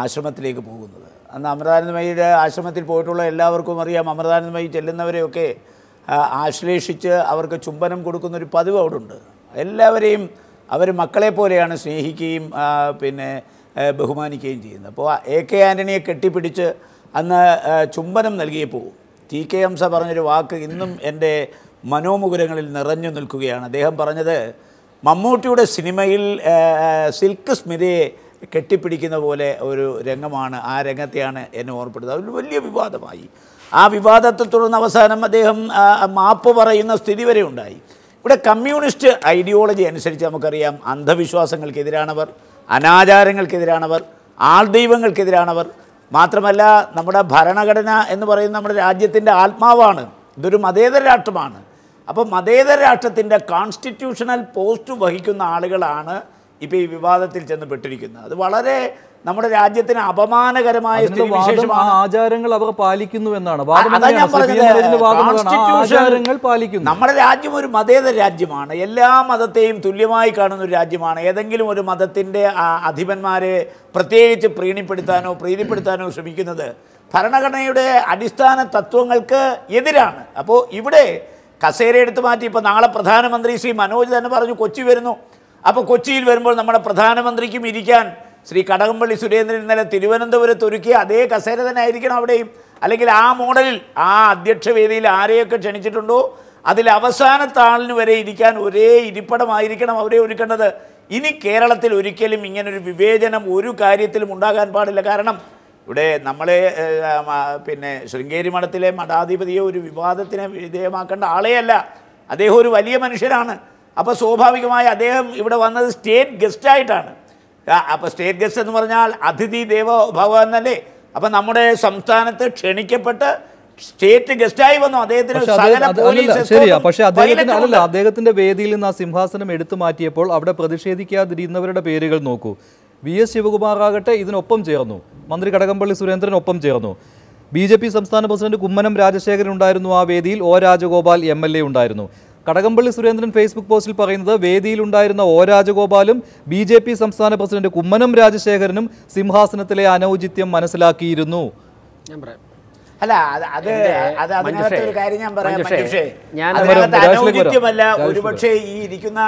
ആശ്രമത്തിലേക്ക് പോകുന്നത്. അന്ന് അമൃതാനന്ദമയിയുടെ ആശ്രമത്തിൽ പോയിട്ടുള്ള എല്ലാവർക്കും അറിയാം അമൃതാനന്ദമയി ചെല്ലുന്നവരെയൊക്കെ ആശ്ലേഷിച്ച് അവർക്ക് ചുംബനം കൊടുക്കുന്നൊരു പതിവ് അവിടെ ഉണ്ട് എല്ലാവരെയും അവർ മക്കളെ പോലെയാണ് സ്നേഹിക്കുകയും പിന്നെ ബഹുമാനിക്കുകയും ചെയ്യുന്നത്. അപ്പോൾ എ കെ ആന്റണിയെ കെട്ടിപ്പിടിച്ച് അന്ന് ചുംബനം നൽകിയപ്പോൾ ടി കെ ഹംസ പറഞ്ഞൊരു വാക്ക് ഇന്നും എന്റെ മനോമുകുരങ്ങളിൽ നിറഞ്ഞു നിൽക്കുകയാണ്. അദ്ദേഹം പറഞ്ഞത് മമ്മൂട്ടിയുടെ സിനിമയിൽ സിൽക്ക് സ്മിതയെ കെട്ടിപ്പിടിക്കുന്ന പോലെ ഒരു രംഗമാണ് ആ രംഗത്തെയാണ് എന്നെ ഓർപ്പെടുന്നത് അതൊരു വലിയ വിവാദമായി. ആ വിവാദത്തെ തുടർന്ന് അവസാനം അദ്ദേഹം മാപ്പ് പറയുന്ന സ്ഥിതി വരെ ഉണ്ടായി. ഇവിടെ കമ്മ്യൂണിസ്റ്റ് ഐഡിയോളജി അനുസരിച്ച് നമുക്കറിയാം അന്ധവിശ്വാസങ്ങൾക്കെതിരാണവർ അനാചാരങ്ങൾക്കെതിരാണവർ ആൾദൈവങ്ങൾക്കെതിരാണവർ. മാത്രമല്ല നമ്മുടെ ഭരണഘടന എന്ന് പറയുന്ന നമ്മുടെ രാജ്യത്തിന്റെ ആത്മാവാണ്. ഇതൊരു മതേതര രാഷ്ട്രമാണ്. അപ്പോൾ മതേതര രാഷ്ട്രത്തിന്റെ കോൺസ്റ്റിറ്റ്യൂഷണൽ പോസ്റ്റ് വഹിക്കുന്ന ആളുകളാണ് ഇപ്പോൾ ഈ വിവാദത്തിൽ ചെന്ന് പെട്ടിരിക്കുന്നത് അത് വളരെ നമ്മുടെ രാജ്യത്തിന് അപമാനകരമായ ആചാരങ്ങൾ അവർ പാലിക്കുന്നു എന്നാണ്. പാലിക്കുന്നു. നമ്മുടെ രാജ്യം ഒരു മതേതര രാജ്യമാണ്. എല്ലാ മതത്തെയും തുല്യമായി കാണുന്ന ഒരു രാജ്യമാണ്. ഏതെങ്കിലും ഒരു മതത്തിന്റെ അധിപന്മാരെ പ്രത്യേകിച്ച് പ്രീണിപ്പെടുത്താനോ പ്രീതിപ്പെടുത്താനോ ശ്രമിക്കുന്നത് ഭരണഘടനയുടെ അടിസ്ഥാന തത്വങ്ങൾക്ക് എതിരാണ്. അപ്പോൾ ഇവിടെ കസേര എടുത്തു മാറ്റി ഇപ്പോൾ നാളെ പ്രധാനമന്ത്രി ശ്രീ മനോജ് തന്നെ പറഞ്ഞു കൊച്ചി വരുന്നു. അപ്പോൾ കൊച്ചിയിൽ വരുമ്പോൾ നമ്മുടെ പ്രധാനമന്ത്രിക്കും ഇരിക്കാൻ ശ്രീ കടകംപള്ളി സുരേന്ദ്രൻ ഇന്നലെ തിരുവനന്തപുരത്ത് ഒരുക്കിയ അതേ കസേര തന്നെ ആയിരിക്കണം അവിടെയും. അല്ലെങ്കിൽ ആ മോഡലിൽ ആ അധ്യക്ഷ വേദിയിൽ ആരെയൊക്കെ ക്ഷണിച്ചിട്ടുണ്ടോ? അതിൽ അവസാന താളിന് വരെ ഇരിക്കാൻ ഒരേ ഇരിപ്പടമായിരിക്കണം അവരെ ഒരുക്കേണ്ടത്. ഇനി കേരളത്തിൽ ഒരിക്കലും ഇങ്ങനൊരു വിവേചനം ഒരു കാര്യത്തിലും ഉണ്ടാകാൻ പാടില്ല. കാരണം ഇവിടെ നമ്മളെ പിന്നെ ശൃംഗേരി മഠത്തിലെ മഠാധിപതിയെ ഒരു വിവാദത്തിന് വിധേയമാക്കേണ്ട ആളെയല്ല. അദ്ദേഹം ഒരു വലിയ മനുഷ്യനാണ്. അപ്പോൾ സ്വാഭാവികമായി അദ്ദേഹം ഇവിടെ വന്നത് സ്റ്റേറ്റ് ഗസ്റ്റായിട്ടാണ് അപ്പോൾ സ്റ്റേറ്റ് ഗസ്റ്റ് എന്ന് പറഞ്ഞാൽ അതിഥി ദേവ ഭവ എന്നല്ലേ? അപ്പം നമ്മുടെ സംസ്ഥാനത്ത് ക്ഷണിക്കപ്പെട്ട് സ്റ്റേറ്റ് ഗസ്റ്റായി വന്നു. അദ്ദേഹത്തിന് പക്ഷെ പക്ഷേ അദ്ദേഹത്തിന് അല്ലല്ല അദ്ദേഹത്തിന്റെ വേദിയിൽ നിന്ന് ആ സിംഹാസനം എടുത്തു മാറ്റിയപ്പോൾ അവിടെ പ്രതിഷേധിക്കാതിരുന്നവരുടെ പേരുകൾ നോക്കൂ. വി എസ് ശിവകുമാർ ആകട്ടെ ഇതിനൊപ്പം ചേർന്നു. മന്ത്രി കടകംപള്ളി സുരേന്ദ്രൻ ഒപ്പം ചേർന്നു. ബി ജെ പി സംസ്ഥാന പ്രസിഡന്റ് കുമ്മനം രാജശേഖരൻ ഉണ്ടായിരുന്നു ആ വേദിയിൽ. O Rajagopal M L A ഉണ്ടായിരുന്നു. കടകംപള്ളി സുരേന്ദ്രൻ ഫേസ്ബുക്ക് പോസ്റ്റിൽ പറയുന്നത് വേദിയിലുണ്ടായിരുന്ന ഒ രാജഗോപാലും ബി ജെ പി സംസ്ഥാന പ്രസിഡന്റ് കുമ്മനം രാജശേഖരനും സിംഹാസനത്തിലെ അനൗചിത്യം മനസ്സിലാക്കിയിരുന്നു. ഞാൻ പറയാം. അല്ല അത് അത് അത് അതിനകത്ത് ഒരു കാര്യം ഞാൻ പറയാം അതിനകത്ത് അനൗചിത്യമല്ല ഒരുപക്ഷെ ഈ ഇരിക്കുന്ന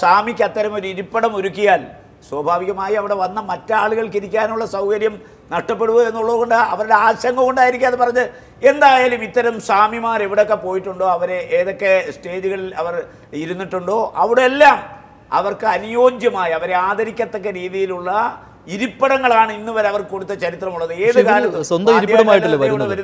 സ്വാമിക്ക് അത്തരം ഒരു ഇരിപ്പിടം ഒരുക്കിയാൽ സ്വാഭാവികമായി അവിടെ വന്ന മറ്റാളുകൾക്ക് ഇരിക്കാനുള്ള സൗകര്യം നഷ്ടപ്പെടുക എന്നുള്ളത് കൊണ്ട് അവരുടെ ആശങ്ക കൊണ്ടായിരിക്കും അത് പറഞ്ഞ്. എന്തായാലും ഇത്തരം സ്വാമിമാർ എവിടെയൊക്കെ പോയിട്ടുണ്ടോ അവരെ ഏതൊക്കെ സ്റ്റേജുകളിൽ അവർ ഇരുന്നിട്ടുണ്ടോ അവിടെയെല്ലാം അവർക്ക് അനുയോജ്യമായ അവരെ ആദരിക്കത്തക്ക രീതിയിലുള്ള ഇരിപ്പിടങ്ങളാണ് ഇന്ന് വരെ അവർക്ക് കൊടുത്ത ചരിത്രമുള്ളത്. ഏത് കാലത്തും സ്വന്തം ഇരിപ്പിടമായിട്ടല്ലേ വരുന്നത്?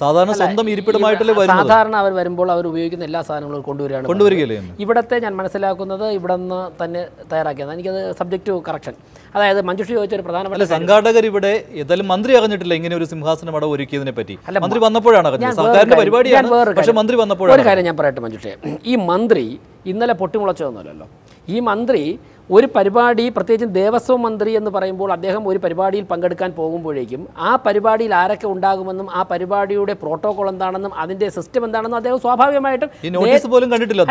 സാധാരണ സ്വന്തം ഇരിപ്പിടമായിട്ടല്ലേ വരുന്നത്? സാധാരണ അവർ വരുമ്പോൾ അവർ ഉപയോഗിക്കുന്ന എല്ലാ സാധനങ്ങളും കൊണ്ടുവരികയാണ് കൊണ്ടുവരികയല്ലേ ഇവിടത്തെ ഞാൻ മനസ്സിലാക്കുന്നത് ഇവിടെ നിന്ന് തന്നെ തയ്യാറാക്കിയത് എനിക്കത് സബ്ജക്ട് കറക്ഷൻ അതായത് മഞ്ജുഷി ചോദിച്ച ഒരു പ്രധാനപ്പെട്ട സംഘാടകർ ഇവിടെ ഏതായാലും മന്ത്രി അറിഞ്ഞിട്ടില്ല ഇങ്ങനെ ഒരു സിംഹാസനം അവിടെ ഒരുക്കിയതിനെ പറ്റി. അല്ല, മന്ത്രി വന്നപ്പോഴാണ് സർക്കാരിന്റെ പരിപാടിയാണ് പക്ഷേ മന്ത്രി മന്ത്രി ഒരു കാര്യം ഞാൻ പറയട്ടെ മഞ്ജുഷയെ ഈ മന്ത്രി ഇന്നലെ പൊട്ടിമുളച്ചതൊന്നുമല്ലല്ലോ ഈ മന്ത്രി ഒരു പരിപാടി പ്രത്യേകിച്ചും ദേവസ്വം മന്ത്രി എന്ന് പറയുമ്പോൾ അദ്ദേഹം ഒരു പരിപാടിയിൽ പങ്കെടുക്കാൻ പോകുമ്പോഴേക്കും ആ പരിപാടിയിൽ ആരൊക്കെ ഉണ്ടാകുമെന്നും ആ പരിപാടിയുടെ പ്രോട്ടോകോൾ എന്താണെന്നും അതിന്റെ സിസ്റ്റം എന്താണെന്നും അദ്ദേഹം സ്വാഭാവികമായിട്ടും നോട്ടീസ് പോലും കണ്ടിട്ടില്ല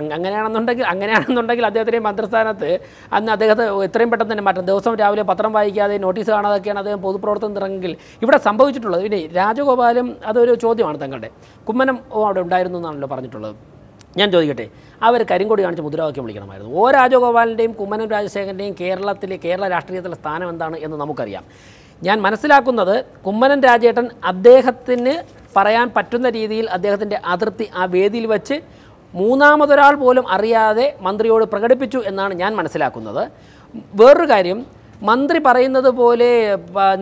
അങ്ങനെയാണെന്നുണ്ടെങ്കിൽ അങ്ങനെയാണെന്നുണ്ടെങ്കിൽ അദ്ദേഹത്തിന്റെ മന്ത്രിസ്ഥാനത്ത് അന്ന് അദ്ദേഹത്തെ എത്രയും പെട്ടെന്ന് തന്നെ മാറ്റം ദിവസം രാവിലെ പത്രം വായിക്കാതെ നോട്ടീസ് കാണാതൊക്കെയാണ് അദ്ദേഹം പൊതുപ്രവർത്തനം ഇറങ്ങെങ്കിൽ ഇവിടെ സംഭവിച്ചിട്ടുള്ളത്. പിന്നെ രാജഗോപാലും അതൊരു ചോദ്യമാണ് തങ്ങളുടെ. കുമ്മനം അവിടെ ഉണ്ടായിരുന്നു എന്നാണല്ലോ പറഞ്ഞിട്ടുള്ളത്. ഞാൻ ചോദിക്കട്ടെ അവർ കരിങ്കൊടി കാണിച്ച് മുദ്രാവാക്യം വിളിക്കണമായിരുന്നു. ഓ രാജഗോപാലിന്റെയും കുമ്മനം രാജശേഖരന്റെയും കേരളത്തിലെ കേരള രാഷ്ട്രീയത്തിലെ സ്ഥാനം എന്താണ് എന്ന് നമുക്കറിയാം. ഞാൻ മനസ്സിലാക്കുന്നത് കുമ്മനം രാജേട്ടൻ അദ്ദേഹത്തിന് പറയാൻ പറ്റുന്ന രീതിയിൽ അദ്ദേഹത്തിന്റെ അതിർത്തി ആ വേദിയിൽ വെച്ച് മൂന്നാമതൊരാൾ പോലും അറിയാതെ മന്ത്രിയോട് പ്രകടിപ്പിച്ചു എന്നാണ് ഞാൻ മനസ്സിലാക്കുന്നത്. വേറൊരു കാര്യം മന്ത്രി പറയുന്നത് പോലെ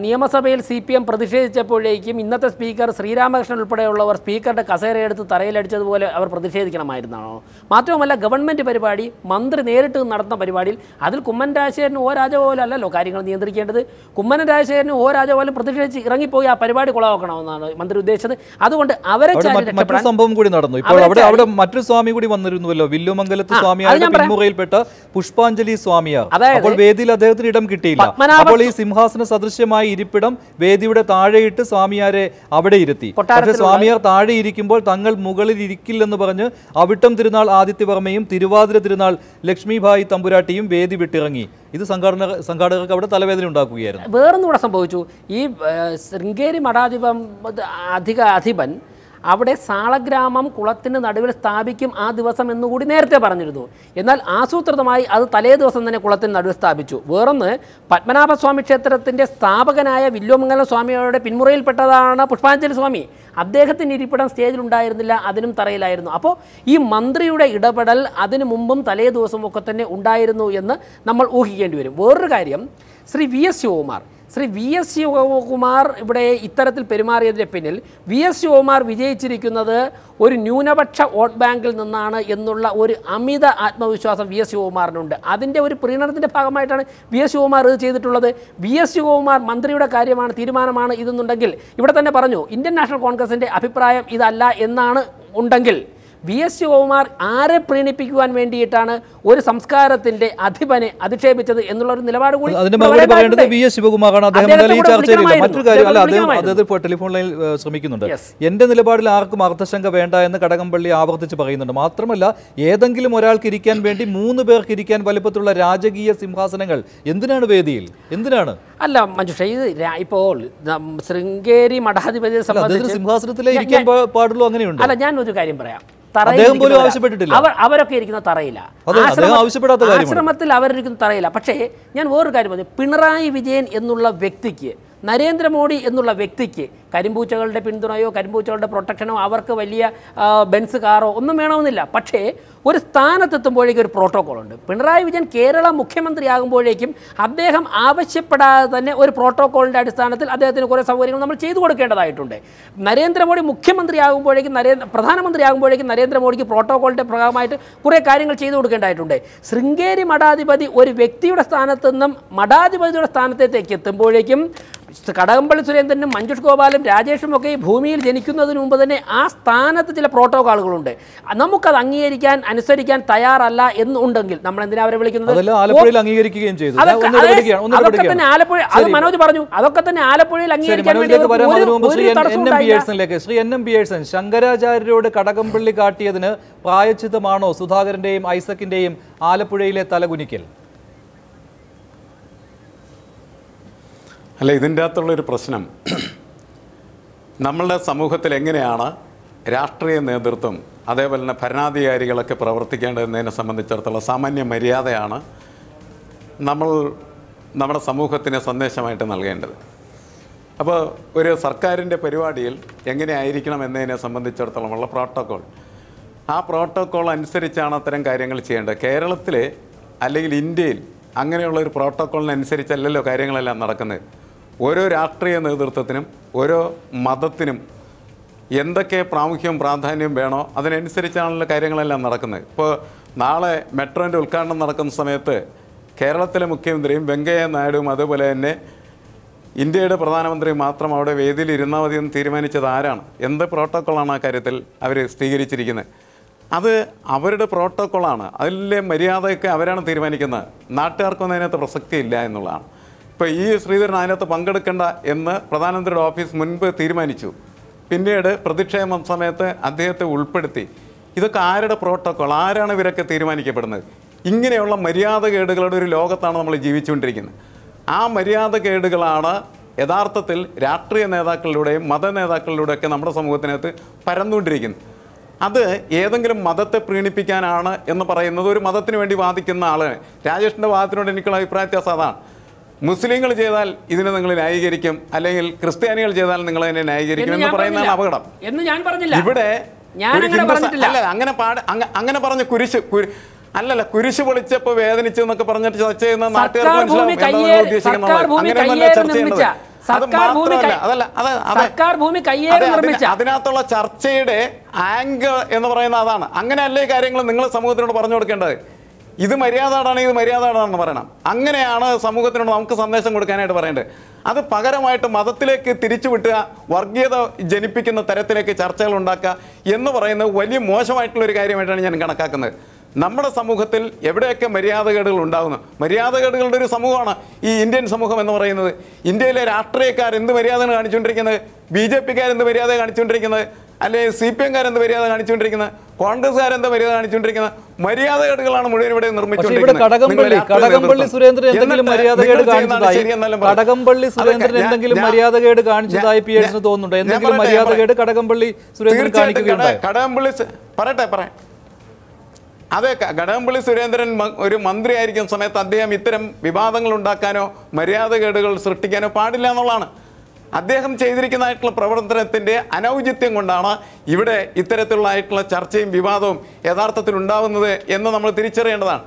നിയമസഭയിൽ സി പി എം പ്രതിഷേധിച്ചപ്പോഴേക്കും ഇന്നത്തെ സ്പീക്കർ ശ്രീരാമകൃഷ്ണൻ ഉൾപ്പെടെയുള്ളവർ സ്പീക്കറുടെ കസേരയെടുത്ത് തറയിലടിച്ചതുപോലെ അവർ പ്രതിഷേധിക്കണമായിരുന്നാണോ? മാത്രവുമല്ല ഗവൺമെന്റ് പരിപാടി മന്ത്രി നേരിട്ട് നടത്തുന്ന പരിപാടിയിൽ അതിൽ കുമ്മൻ രാജശേഖരന് ഓ രാജഗോപാലും അല്ലല്ലോ കാര്യങ്ങൾ നിയന്ത്രിക്കേണ്ടത്. കുമ്മൻ രാജശേഖരന് ഓ രാജഗോപാലും പ്രതിഷേധിച്ച് ഇറങ്ങിപ്പോയി ആ പരിപാടി കുളമാക്കണമെന്നാണ് മന്ത്രി ഉദ്ദേശിച്ചത്. അതുകൊണ്ട് അവരെ മറ്റൊരു സംഭവം കൂടി നടന്നു. ഇപ്പോൾ അവിടെ അവിടെ മറ്റൊരു സ്വാമി കൂടി വന്നിരുന്നുവല്ലോ. വില്ലുമംഗലത്ത് സ്വാമിയായ. പിന്മുറയിൽപ്പെട്ട പുഷ്പാഞ്ജലി സ്വാമിയാർ. അതായത് അപ്പോൾ വേദിയിൽ അദ്ദേഹത്തിന് ഇടം കിട്ടിയില്ല കിട്ടിയില്ല. അപ്പോൾ ഈ സിംഹാസന സദൃശ്യമായ ഇരിപ്പിടം വേദിയുടെ താഴെയിട്ട് സ്വാമിയാരെ അവിടെ ഇരുത്തി. പക്ഷേ സ്വാമിയാർ താഴെ ഇരിക്കുമ്പോൾ തങ്ങൾ മുകളിൽ ഇരിക്കില്ലെന്ന് പറഞ്ഞ് അവിട്ടം തിരുനാൾ ആദിത്യവർമ്മയും തിരുവാതിര തിരുനാൾ ലക്ഷ്മിഭായി തമ്പുരാട്ടിയും വേദി വിട്ടിറങ്ങി. ഇത് സംഘാടന സംഘാടകർക്ക് അവിടെ തലവേദന ഉണ്ടാക്കുകയായിരുന്നു. വേറൊന്നും കൂടെ സംഭവിച്ചു. ഈ ശൃംഗേരി മഠാധിപം അധിക അധിപൻ അവിടെ സാളഗ്രാമം കുളത്തിന് നടുവിൽ സ്ഥാപിക്കും ആ ദിവസം എന്നുകൂടി നേരത്തെ പറഞ്ഞിരുന്നു. എന്നാൽ ആസൂത്രിതമായി അത് തലേ ദിവസം തന്നെ കുളത്തിന് നടുവിൽ സ്ഥാപിച്ചു. വേറൊന്ന് പത്മനാഭസ്വാമി ക്ഷേത്രത്തിന്റെ സ്ഥാപകനായ വില്വമംഗലം സ്വാമിയുടെ പിന്മുറയിൽപ്പെട്ടതാണ് പുഷ്പാഞ്ജലി സ്വാമി. അദ്ദേഹത്തിന്റെ ഇരിപ്പിടം സ്റ്റേജിൽ ഉണ്ടായിരുന്നില്ല അതിനും തറയിലായിരുന്നു. അപ്പോൾ ഈ മന്ത്രിയുടെ ഇടപെടൽ അതിനു മുമ്പും തലേ ദിവസവും ഒക്കെ തന്നെ ഉണ്ടായിരുന്നു എന്ന് നമ്മൾ ഊഹിക്കേണ്ടി വരും. വേറൊരു കാര്യം Shri V S Sivakumar Shri V S Sivakumar ഇവിടെ ഇത്തരത്തിൽ പെരുമാറിയതിന് പിന്നിൽ വി എസ് ശിവകുമാർ വിജയിച്ചിരിക്കുന്നത് ഒരു ന്യൂനപക്ഷ വോട്ട് ബാങ്കിൽ നിന്നാണ് എന്നുള്ള ഒരു അമിത ആത്മവിശ്വാസം വി എസ് ശിവകുമാറിനുണ്ട്. അതിന്റെ ഒരു പ്രീണനത്തിന്റെ ഭാഗമായിട്ടാണ് വി എസ് ശിവകുമാർ ഇത് ചെയ്തിട്ടുള്ളത്. വി എസ് ശിവകുമാർ മന്ത്രിയുടെ കാര്യമാണ് തീരുമാനമാണ് ഇതെന്നുണ്ടെങ്കിൽ ഇവിടെ തന്നെ പറഞ്ഞു ഇന്ത്യൻ നാഷണൽ കോൺഗ്രസിന്റെ അഭിപ്രായം ഇതല്ല എന്നാണ് ഉണ്ടെങ്കിൽ വി എസ് ശിവകുമാർ ആരെ പ്രീണിപ്പിക്കുവാൻ വേണ്ടിയിട്ടാണ് ഒരു സംസ്കാരത്തിന്റെ അധിപനെ അധിക്ഷേപിച്ചത് എന്നുള്ള ഒരു നിലപാട് കൂടി അതിന്റെ ഇവിടെ മറുപടി പറയേണ്ടത് വി എസ് ശിവകുമാറാണ്. അദ്ദേഹം അദ്ദേഹത്തെ ഈ ചർച്ചയിലില്ല. മറ്റൊരു കാര്യം അല്ല അദ്ദേഹം വിളിക്കണമായിരുന്നു. അദ്ദേഹം ഇപ്പോൾ ടെലിഫോൺ ലൈനിൽ ശ്രമിക്കുന്നുണ്ട്. എന്റെ നിലപാടിൽ ആർക്കും അർത്ഥശങ്ക വേണ്ട എന്ന് കടകംപള്ളി ആവർത്തിച്ച് പറയുന്നുണ്ട്. മാത്രമല്ല ഏതെങ്കിലും ഒരാൾക്ക് ഇരിക്കാൻ വേണ്ടി മൂന്ന് പേർക്ക് ഇരിക്കാൻ വലുപ്പത്തിലുള്ള രാജകീയ സിംഹാസനങ്ങൾ എന്തിനാണ് വേദിയിൽ? എന്തിനാണ്? അല്ല മഞ്ജുഷ ഇത് ഇപ്പോൾ ശൃംഗേരി മഠാധിപതിയെ അദ്ദേഹത്തിന് സംബന്ധിച്ച് സിംഹാസനത്തിലേ ഇരിക്കാൻ പാടുള്ളൂ അങ്ങനെയുണ്ട്? അല്ല ഞാൻ ഒരു കാര്യം പറയാം. അദ്ദേഹം പോലും ആവശ്യപ്പെട്ടിട്ടില്ല. അവർ അവരൊക്കെ ഇരിക്കുന്ന തറയില്ല. ആശ്രമത്തിൽ അവരിരിക്കുന്ന തറയില്ല പക്ഷേ ഞാൻ വേറൊരു കാര്യം പറഞ്ഞു. പിണറായി വിജയൻ എന്നുള്ള വ്യക്തിക്ക് നരേന്ദ്രമോദി എന്നുള്ള വ്യക്തിക്ക് കരിമ്പൂച്ചകളുടെ പിന്തുണയോ കരിമ്പൂച്ചകളുടെ പ്രൊട്ടക്ഷനോ അവർക്ക് വലിയ ബെൻസ് കാറോ ഒന്നും വേണമെന്നില്ല. പക്ഷേ ഒരു സ്ഥാനത്തെത്തുമ്പോഴേക്കും ഒരു പ്രോട്ടോകോൾ ഉണ്ട് പിണറായി വിജയൻ കേരള മുഖ്യമന്ത്രിയാകുമ്പോഴേക്കും അദ്ദേഹം ആവശ്യപ്പെടാതെ തന്നെ ഒരു പ്രോട്ടോകോളിന്റെ അടിസ്ഥാനത്തിൽ അദ്ദേഹത്തിന് കുറേ സൗകര്യങ്ങൾ നമ്മൾ ചെയ്തു കൊടുക്കേണ്ടതായിട്ടുണ്ട്. നരേന്ദ്രമോദി മുഖ്യമന്ത്രിയാകുമ്പോഴേക്കും നരേന്ദ്ര പ്രധാനമന്ത്രിയാകുമ്പോഴേക്കും നരേന്ദ്രമോദിക്ക് പ്രോട്ടോകോളിന്റെ ഭാഗമായിട്ട് കുറേ കാര്യങ്ങൾ ചെയ്തു കൊടുക്കേണ്ടതായിട്ടുണ്ട്. ശൃംഗേരി മഠാധിപതി ഒരു വ്യക്തിയുടെ സ്ഥാനത്ത് നിന്നും മഠാധിപതിയുടെ സ്ഥാനത്തേക്ക് എത്തുമ്പോഴേക്കും കടകംപള്ളി സുരേന്ദ്രനും മഞ്ജുഷ് ഗോപാലും രാജേഷും ഒക്കെ ഈ ഭൂമിയിൽ ജനിക്കുന്നതിന് മുമ്പ് തന്നെ ആ സ്ഥാനത്ത് ചില പ്രോട്ടോകോളുകളുണ്ട് നമുക്കത് അംഗീകരിക്കാൻ അനുസരിക്കാൻ തയ്യാറല്ല എന്നുണ്ടെങ്കിൽ നമ്മൾ എന്തിനാ അവരെ വിളിക്കുന്നത്? അംഗീകരിക്കുകയും ചെയ്തു. അതൊക്കെ തന്നെ ആലപ്പുഴ അത് മനോജ് പറഞ്ഞു അതൊക്കെ തന്നെ ആലപ്പുഴയിൽ അംഗീകരിക്കാൻ ശ്രീ എൻ എം. ശങ്കരാചാര്യരോട് കടകംപള്ളി കാട്ടിയതിന് പ്രായച്ചിത്തമാണോ സുധാകരന്റെയും ഐസക്കിന്റെയും ആലപ്പുഴയിലെ തലകുനിക്കൽ? അല്ല ഇതിന്റെ അകത്തുള്ളൊരു പ്രശ്നം. നമ്മളുടെ സമൂഹത്തിൽ എങ്ങനെയാണ് രാഷ്ട്രീയ നേതൃത്വം അതേപോലെ തന്നെ ഭരണാധികാരികളൊക്കെ പ്രവർത്തിക്കേണ്ടതെന്നതിനെ സംബന്ധിച്ചിടത്തോളം സാമാന്യ മര്യാദയാണ് നമ്മൾ നമ്മുടെ സമൂഹത്തിന് സന്ദേശമായിട്ട് നൽകേണ്ടത്. അപ്പോൾ ഒരു സർക്കാരിന്റെ പരിപാടിയിൽ എങ്ങനെയായിരിക്കണം എന്നതിനെ സംബന്ധിച്ചിടത്തോളം ഉള്ള പ്രോട്ടോക്കോൾ ആ പ്രോട്ടോക്കോൾ അനുസരിച്ചാണ് അത്തരം കാര്യങ്ങൾ ചെയ്യേണ്ടത്. കേരളത്തിൽ അല്ലെങ്കിൽ ഇന്ത്യയിൽ അങ്ങനെയുള്ള ഒരു പ്രോട്ടോക്കോളിനനുസരിച്ചല്ലല്ലോ കാര്യങ്ങളെല്ലാം നടക്കുന്നത്. ഓരോ രാഷ്ട്രീയ നേതൃത്വത്തിനും ഓരോ മതത്തിനും എന്തൊക്കെ പ്രാമുഖ്യം പ്രാധാന്യം വേണോ അതിനനുസരിച്ചാണല്ലോ കാര്യങ്ങളെല്ലാം നടക്കുന്നത്. ഇപ്പോൾ നാളെ മെട്രോന്റെ ഉദ്ഘാടനം നടക്കുന്ന സമയത്ത് കേരളത്തിലെ മുഖ്യമന്ത്രിയും വെങ്കയ്യ നായിഡുവും അതുപോലെ തന്നെ ഇന്ത്യയുടെ പ്രധാനമന്ത്രി മാത്രം അവിടെ വേദിയിൽ ഇരുന്നാൽ മതി എന്ന് തീരുമാനിച്ചത് ആരാണ്? എന്ത് പ്രോട്ടോക്കോളാണ് ആ കാര്യത്തിൽ അവർ സ്വീകരിച്ചിരിക്കുന്നത്? അത് അവരുടെ പ്രോട്ടോക്കോളാണ്. അതിലെ മര്യാദയൊക്കെ അവരാണ് തീരുമാനിക്കുന്നത്. നാട്ടുകാർക്കൊന്നും അതിനകത്ത് പ്രസക്തിയില്ല എന്നുള്ളതാണ്. ഇപ്പോൾ ഈ ശ്രീധരൻ അതിനകത്ത് പങ്കെടുക്കേണ്ട എന്ന് പ്രധാനമന്ത്രിയുടെ ഓഫീസ് മുൻപ് തീരുമാനിച്ചു. പിന്നീട് പ്രതിക്ഷേമം സമയത്ത് അദ്ദേഹത്തെ ഉൾപ്പെടുത്തി. ഇതൊക്കെ ആരുടെ പ്രോട്ടോക്കോൾ ആരാണ് ഇവരൊക്കെ തീരുമാനിക്കപ്പെടുന്നത്? ഇങ്ങനെയുള്ള മര്യാദകേടുകളുടെ ഒരു ലോകത്താണ് നമ്മൾ ജീവിച്ചുകൊണ്ടിരിക്കുന്നത്. ആ മര്യാദകേടുകളാണ് യഥാർത്ഥത്തിൽ രാഷ്ട്രീയ നേതാക്കളിലൂടെയും മത നേതാക്കളിലൂടെയൊക്കെ നമ്മുടെ സമൂഹത്തിനകത്ത് പരന്നുകൊണ്ടിരിക്കുന്നത്. അത് ഏതെങ്കിലും മതത്തെ പ്രീണിപ്പിക്കാനാണ് എന്ന് പറയുന്നത് ഒരു മതത്തിന് വേണ്ടി വാദിക്കുന്ന ആളാണ് രാജേഷിന്റെ വാദത്തിനോട് എനിക്കുള്ള അഭിപ്രായ വ്യത്യാസം അതാണ്. മുസ്ലിങ്ങൾ ചെയ്താൽ ഇതിനെ നിങ്ങൾ ന്യായീകരിക്കും അല്ലെങ്കിൽ ക്രിസ്ത്യാനികൾ ചെയ്താൽ നിങ്ങൾ അതിനെ ന്യായീകരിക്കും എന്ന് പറയുന്നതാണ് അപകടം. എന്ന് ഞാൻ പറഞ്ഞില്ല. ഇവിടെ. അല്ല അങ്ങനെ പാട അങ്ങനെ പറഞ്ഞ കുരിശ് അല്ലല്ല കുരിശ് പൊളിച്ചപ്പോ വേദനിച്ചു എന്നൊക്കെ പറഞ്ഞിട്ട് ചർച്ച ചെയ്യുന്ന നാട്ടുകാർക്ക് മനസ്സിലാവും ഉദ്ദേശിക്കുന്നത്. അങ്ങനെയൊന്നല്ല ചർച്ച ചെയ്യേണ്ടത്. അതിനകത്തുള്ള ചർച്ചയുടെ ആംഗിൾ എന്ന് പറയുന്ന അതാണ്. അങ്ങനെയല്ലേ കാര്യങ്ങൾ നിങ്ങൾ സമൂഹത്തിനോട് പറഞ്ഞു കൊടുക്കേണ്ടത്? ഇത് മര്യാദയാണ് ഇത് മര്യാദയാണെന്ന് പറയണം. അങ്ങനെയാണ് സമൂഹത്തിനോട് നമുക്ക് സന്ദേശം കൊടുക്കാനായിട്ട് പറയേണ്ടത്. അത് പകരമായിട്ട് മതത്തിലേക്ക് തിരിച്ചുവിട്ടുക വർഗീയത ജനിപ്പിക്കുന്ന തരത്തിലേക്ക് ചർച്ചകൾ ഉണ്ടാക്കുക എന്ന് പറയുന്നത് വലിയ മോശമായിട്ടുള്ളൊരു കാര്യമായിട്ടാണ് ഞാൻ കണക്കാക്കുന്നത്. നമ്മുടെ സമൂഹത്തിൽ എവിടെയൊക്കെ മര്യാദകേടുകൾ ഉണ്ടാകുന്നു മര്യാദകേടുകളുടെ ഒരു സമൂഹമാണ് ഈ ഇന്ത്യൻ സമൂഹം എന്ന് പറയുന്നത്. ഇന്ത്യയിലെ രാഷ്ട്രീയക്കാർ എന്ത് മര്യാദയാണ് കാണിച്ചുകൊണ്ടിരിക്കുന്നത്? ബി ജെ പിക്കാർ എന്ത് മര്യാദ കാണിച്ചുകൊണ്ടിരിക്കുന്നത്? അല്ലെങ്കിൽ സി പി എംകാർ എന്ത് മര്യാദ കാണിച്ചുകൊണ്ടിരിക്കുന്നത്? കോൺഗ്രസ്സുകാർ എന്ത് മര്യാദ കാണിച്ചുകൊണ്ടിരിക്കുന്നത്? മര്യാദകേടുകളാണ് മുഴുവൻ ഇവിടെ നിർമ്മിച്ചുകൊണ്ടിരിക്കുന്നത്. കടകംപള്ളി കടകംപള്ളി സുരേന്ദ്രൻ എന്തെങ്കിലും മര്യാദകേട് കാണിച്ചതായി? കടകംപള്ളി സുരേന്ദ്രൻ എന്തെങ്കിലും മര്യാദകേട് കാണിച്ചതായി പി എസിന് തോന്നുന്നുണ്ടോ? എന്തെങ്കിലും മര്യാദകേട് കടകംപള്ളി സുരേന്ദ്രൻ കാണിക്കുകയുണ്ടായി? കടകംപള്ളി പറയട്ടെ പറയാം. അതെ കടകംപള്ളി സുരേന്ദ്രൻ ഒരു മന്ത്രി മന്ത്രിയായിരിക്കുന്ന സമയത്ത് അദ്ദേഹം ഇത്തരം വിവാദങ്ങൾ ഉണ്ടാക്കാനോ മര്യാദകേടുകൾ സൃഷ്ടിക്കാനോ പാടില്ല എന്നുള്ളതാണ്. അദ്ദേഹം ചെയ്തിരിക്കുന്നതായിട്ടുള്ള പ്രവർത്തനത്തിന്റെ അനൗചിത്യം കൊണ്ടാണ് ഇവിടെ ഇത്തരത്തിലുള്ളതായിട്ടുള്ള ചർച്ചയും വിവാദവും യഥാർത്ഥത്തിൽ ഉണ്ടാവുന്നത് എന്ന് നമ്മൾ തിരിച്ചറിയേണ്ടതാണ്.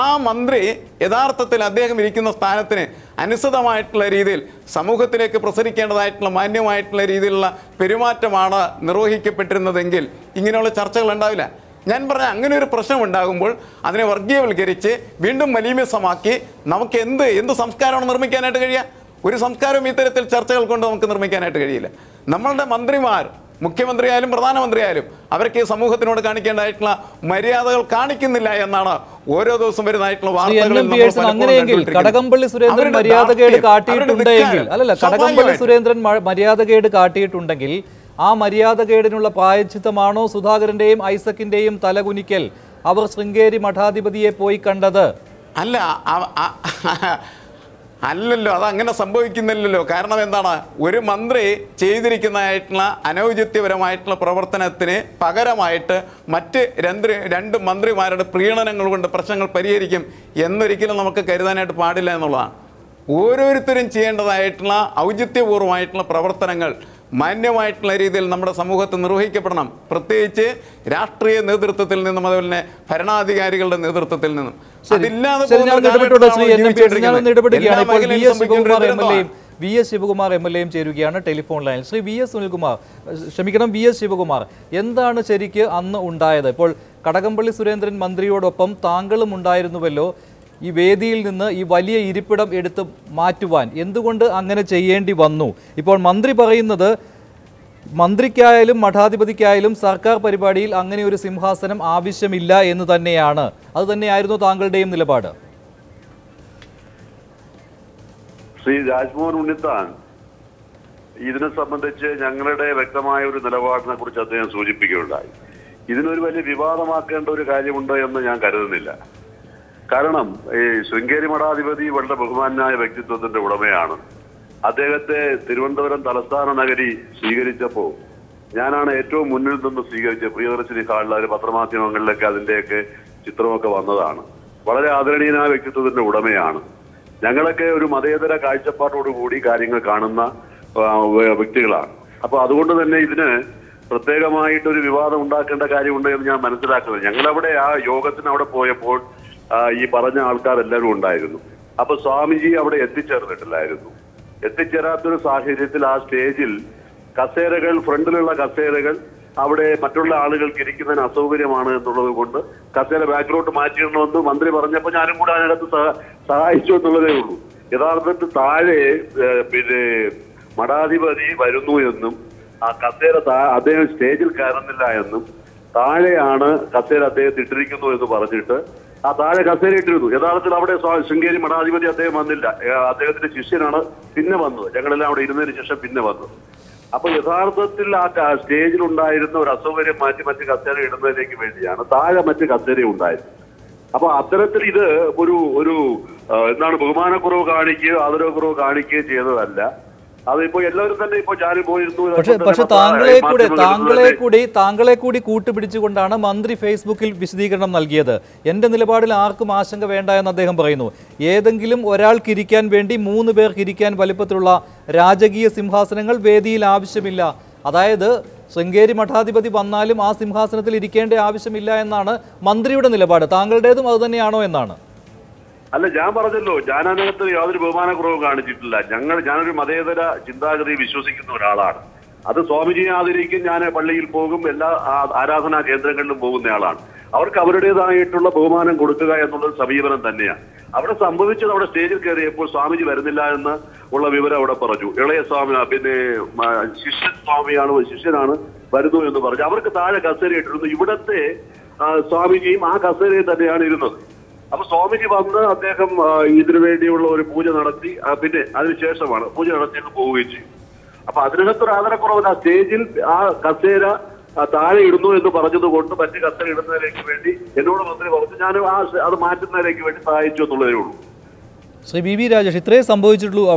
ആ മന്ത്രി യഥാർത്ഥത്തിൽ അദ്ദേഹം ഇരിക്കുന്ന സ്ഥാനത്തിന് അനുസൃതമായിട്ടുള്ള രീതിയിൽ സമൂഹത്തിലേക്ക് പ്രസരിക്കേണ്ടതായിട്ടുള്ള മാന്യമായിട്ടുള്ള രീതിയിലുള്ള പെരുമാറ്റമാണ് നിർവഹിക്കപ്പെട്ടിരുന്നതെങ്കിൽ ഇങ്ങനെയുള്ള ചർച്ചകൾ ഉണ്ടാവില്ല. ഞാൻ പറഞ്ഞ അങ്ങനെ ഒരു പ്രശ്നം ഉണ്ടാകുമ്പോൾ അതിനെ വർഗീയവൽക്കരിച്ച് വീണ്ടും മലീമസമാക്കി നമുക്ക് എന്ത് എന്ത് സംസ്കാരമാണ് നിർമ്മിക്കാനായിട്ട് കഴിയുക? ഒരു സംസ്കാരവും ഇത്തരത്തിൽ ചർച്ചകൾ കൊണ്ട് നമുക്ക് നിർമ്മിക്കാനായിട്ട് കഴിയില്ല. നമ്മളുടെ മന്ത്രിമാർ മുഖ്യമന്ത്രിയായാലും പ്രധാനമന്ത്രിയായാലും അവർക്ക് ഈ സമൂഹത്തിനോട് കാണിക്കേണ്ടതായിട്ടുള്ള മര്യാദകൾ കാണിക്കുന്നില്ല എന്നാണ് ഓരോ ദിവസം വരുന്നതായിട്ടുള്ള വാർത്തകളിൽ അങ്ങനെയെങ്കിൽ കടകംപള്ളി സുരേന്ദ്രൻ മര്യാദകേട് കാട്ടിയിട്ടുണ്ടെങ്കിൽ അല്ലല്ല കടകംപള്ളി സുരേന്ദ്രൻ മര്യാദകേട് കാട്ടിയിട്ടുണ്ടെങ്കിൽ ആ മര്യാദകേടിനുള്ള പ്രായച്ചിത്തമാണോ സുധാകരന്റെയും ഐസക്കിന്റെയും തലകുനിക്കൽ? അവർ ശൃംഗേരി മഠാധിപതിയെ പോയി കണ്ടത്. അല്ല അല്ലല്ലോ അത് അങ്ങനെ സംഭവിക്കുന്നില്ലല്ലോ. കാരണം എന്താണ്? ഒരു മന്ത്രി ചെയ്തിരിക്കുന്നതായിട്ടുള്ള അനൗചിത്യപരമായിട്ടുള്ള പ്രവർത്തനത്തിന് പകരമായിട്ട് മറ്റ് രണ്ട് രണ്ട് മന്ത്രിമാരുടെ പ്രീണനങ്ങൾ കൊണ്ട് പ്രശ്നങ്ങൾ പരിഹരിക്കും എന്നൊരിക്കലും നമുക്ക് കരുതാനായിട്ട് പാടില്ല എന്നുള്ളതാണ്. ഓരോരുത്തരും ചെയ്യേണ്ടതായിട്ടുള്ള ഔചിത്യപൂർവമായിട്ടുള്ള പ്രവർത്തനങ്ങൾ മാന്യമായിട്ടുള്ള രീതിയിൽ നമ്മുടെ സമൂഹത്തിൽ നിർവഹിക്കപ്പെടണം. പ്രത്യേകിച്ച് രാഷ്ട്രീയ നേതൃത്വത്തിൽ നിന്നും അതുപോലെ തന്നെ ഭരണാധികാരികളുടെ നേതൃത്വത്തിൽ നിന്നും. അതില്ലാതെ എസ് ശിവകുമാർ എം. എൽ. എയും V S Sivakumar M. L. എയും ചേരുകയാണ് telephone line. Shri V S Sunilkumar ക്ഷമിക്കണം വി എസ് ശിവകുമാർ എന്താണ് ശരിക്ക് അന്ന് ഉണ്ടായത്? ഇപ്പോൾ കടകംപള്ളി സുരേന്ദ്രൻ മന്ത്രിയോടൊപ്പം താങ്കളും ഉണ്ടായിരുന്നുവല്ലോ. ഈ വേദിയിൽ നിന്ന് ഈ വലിയ ഇരിപ്പിടം എടുത്ത് മാറ്റുവാൻ എന്തുകൊണ്ട് അങ്ങനെ ചെയ്യേണ്ടി വന്നു? ഇപ്പോൾ മന്ത്രി പറയുന്നത് മന്ത്രിക്കായാലും മഠാധിപതിക്കായാലും സർക്കാർ പരിപാടിയിൽ അങ്ങനെ ഒരു സിംഹാസനം ആവശ്യമില്ല എന്ന് തന്നെയാണ്. അത് തന്നെയായിരുന്നു താങ്കളുടെയും നിലപാട്. ശ്രീ രാജ്മോഹൻ ഉണ്ണിത്താൻ ഇതിനെ സംബന്ധിച്ച് ഞങ്ങളുടെ വ്യക്തമായ ഒരു നിലപാടിനെ കുറിച്ച് അദ്ദേഹം സൂചിപ്പിക്കുകയുണ്ടായി. ഇതിനൊരു വലിയ വിവാദമാക്കേണ്ട ഒരു കാര്യമുണ്ട് എന്ന് ഞാൻ കരുതുന്നില്ല. കാരണം ഈ ശൃംഗേരി മഠാധിപതി വളരെ ബഹുമാനായ വ്യക്തിത്വത്തിന്റെ ഉടമയാണ്. അദ്ദേഹത്തെ തിരുവനന്തപുരം തലസ്ഥാന നഗരി സ്വീകരിച്ചപ്പോൾ ഞാനാണ് ഏറ്റവും മുന്നിൽ നിന്ന് സ്വീകരിച്ചത് പ്രിയദർശിനി ഹാളിൽ പത്രമാധ്യമങ്ങളിലൊക്കെ അതിന്റെയൊക്കെ ചിത്രമൊക്കെ വന്നതാണ്. വളരെ ആദരണീയനായ വ്യക്തിത്വത്തിന്റെ ഉടമയാണ്. ഞങ്ങളൊക്കെ ഒരു മതേതര കാഴ്ചപ്പാട്ടോടുകൂടി കാര്യങ്ങൾ കാണുന്ന വ്യക്തികളാണ്. അപ്പൊ അതുകൊണ്ട് തന്നെ ഇതിന് പ്രത്യേകമായിട്ട് ഒരു വിവാദം ഉണ്ടാക്കേണ്ട കാര്യമുണ്ട് എന്ന് ഞാൻ മനസ്സിലാക്കുന്നത്. ഞങ്ങളവിടെ ആ യോഗത്തിന് അവിടെ പോയപ്പോൾ ഈ പറഞ്ഞ ആൾക്കാരെല്ലാവരും ഉണ്ടായിരുന്നു. അപ്പൊ സ്വാമിജി അവിടെ എത്തിച്ചേർന്നിട്ടില്ലായിരുന്നു. എത്തിച്ചേരാത്തൊരു സാഹചര്യത്തിൽ ആ സ്റ്റേജിൽ കസേരകൾ ഫ്രണ്ടിലുള്ള കസേരകൾ അവിടെ മറ്റുള്ള ആളുകൾക്ക് ഇരിക്കുന്നതിന് അസൗകര്യമാണ് എന്നുള്ളത് കൊണ്ട് കസേര ബാക്കിലോട്ട് മാറ്റിയിടണമെന്ന് മന്ത്രി പറഞ്ഞപ്പോൾ ഞാനും കൂടെ അതിനകത്ത് സഹ- സഹായിച്ചു എന്നുള്ളതേ ഉള്ളൂ. യഥാർത്ഥത്തിൽ താഴെ പിന്നെ മഠാധിപതി വരുന്നു എന്നും ആ കസേര അദ്ദേഹം സ്റ്റേജിൽ കയറുന്നില്ല എന്നും താഴെയാണ് കസേര അദ്ദേഹത്തെ ഇട്ടിരിക്കുന്നു എന്ന് പറഞ്ഞിട്ട് ആ താഴെ കസേരയിട്ടിരുന്നു യഥാർത്ഥത്തിൽ അവിടെ ശൃംഗേരി മഠാധിപതി അദ്ദേഹം വന്നില്ല. അദ്ദേഹത്തിന്റെ ശിഷ്യനാണ് പിന്നെ വന്നത്. ഞങ്ങളെല്ലാം അവിടെ ഇരുന്നതിന് ശേഷം പിന്നെ വന്നത് അപ്പൊ യഥാർത്ഥത്തിൽ ആ സ്റ്റേജിൽ ഉണ്ടായിരുന്ന ഒരു അസൗകര്യം മാറ്റി മറ്റ് കസേര ഇടുന്നതിലേക്ക് വേണ്ടിയാണ് താഴെ മറ്റ് കസേര ഉണ്ടായിരുന്നത് അപ്പൊ അത്തരത്തിൽ ഇത് ഒരു ഒരു എന്താണ് ബഹുമാനക്കുറവ് കാണിക്കുകയോ ആദരവക്കുറവ് കാണിക്കുകയോ ചെയ്തതല്ല. അതിപ്പോ എല്ലാവരും തന്നെ ഇപ്പൊ ഞാനും പോയിരുന്നു. പക്ഷെ പക്ഷെ താങ്കളെ കൂടെ താങ്കളെ കൂടി താങ്കളെ കൂടി കൂട്ടുപിടിച്ചുകൊണ്ടാണ് മന്ത്രി ഫേസ്ബുക്കിൽ വിശദീകരണം നൽകിയത്. എന്റെ നിലപാടിൽ ആർക്കും ആശങ്ക വേണ്ട എന്ന് അദ്ദേഹം പറയുന്നു. ഏതെങ്കിലും ഒരാൾക്ക് ഇരിക്കാൻ വേണ്ടി മൂന്ന് പേർക്ക് ഇരിക്കാൻ വലിപ്പത്തിലുള്ള രാജകീയ സിംഹാസനങ്ങൾ വേദിയിൽ ആവശ്യമില്ല. അതായത് ശൃംഗേരി മഠാധിപതി വന്നാലും ആ സിംഹാസനത്തിൽ ഇരിക്കേണ്ട ആവശ്യമില്ല എന്നാണ് മന്ത്രിയുടെ നിലപാട്. താങ്കളുടേതും അതുതന്നെയാണോ എന്നാണ്? അല്ല ഞാൻ പറഞ്ഞല്ലോ ഞാൻ അതിനകത്ത് യാതൊരു ബഹുമാനക്കുറവും കാണിച്ചിട്ടില്ല. ഞങ്ങൾ ഞാനൊരു മതേതര ചിന്താഗതി വിശ്വസിക്കുന്ന ഒരാളാണ്. അത് സ്വാമിജിയെ ആദരിക്കും ഞാൻ പള്ളിയിൽ പോകും എല്ലാ ആരാധനാ കേന്ദ്രങ്ങളിലും പോകുന്നയാളാണ് അവർക്ക് അവരുടേതായിട്ടുള്ള ബഹുമാനം കൊടുക്കുക എന്നുള്ളത് സമീപനം തന്നെയാണ് അവിടെ സംഭവിച്ചത് അവിടെ സ്റ്റേജിൽ കയറിയപ്പോൾ സ്വാമിജി വരുന്നില്ല എന്ന് ഉള്ള വിവരം അവിടെ പറഞ്ഞു. ഇളയ സ്വാമി പിന്നെ ശിഷ്യൻ സ്വാമിയാണ് ശിഷ്യനാണ് വരുന്നു എന്ന് പറഞ്ഞു. അവർക്ക് താഴെ കസേരയിട്ടിരുന്നു. ഇവിടത്തെ സ്വാമിജിയും ആ കസേരയിൽ തന്നെയാണ് ഇരുന്നത്. അപ്പൊ സ്വാമിജി വന്ന് അദ്ദേഹം ഇതിനു വേണ്ടിയുള്ള ഒരു പൂജ നടത്തി പിന്നെ അതിനുശേഷമാണ് പൂജ നടത്തിയിട്ട് പോവുകയും ചെയ്യും. അപ്പൊ അതിനകത്തൊരു ആദരക്കുറവില്ല സ്റ്റേജിൽ ആ കസേര താഴെ ഇടുന്നു എന്ന് പറഞ്ഞത് കൊണ്ട് മറ്റ് കസേര ഇടുന്നതിലേക്ക് വേണ്ടി എന്നോട് മന്ത്രി പറഞ്ഞു ഞാൻ ആ അത് മാറ്റുന്നതിലേക്ക് വേണ്ടി സഹായിച്ചു എന്നുള്ളതേ ഉള്ളൂ. ശ്രീ ബി വി രാജേഷ് ഇത്രേ സംഭവിച്ചിട്ടുള്ളൂ.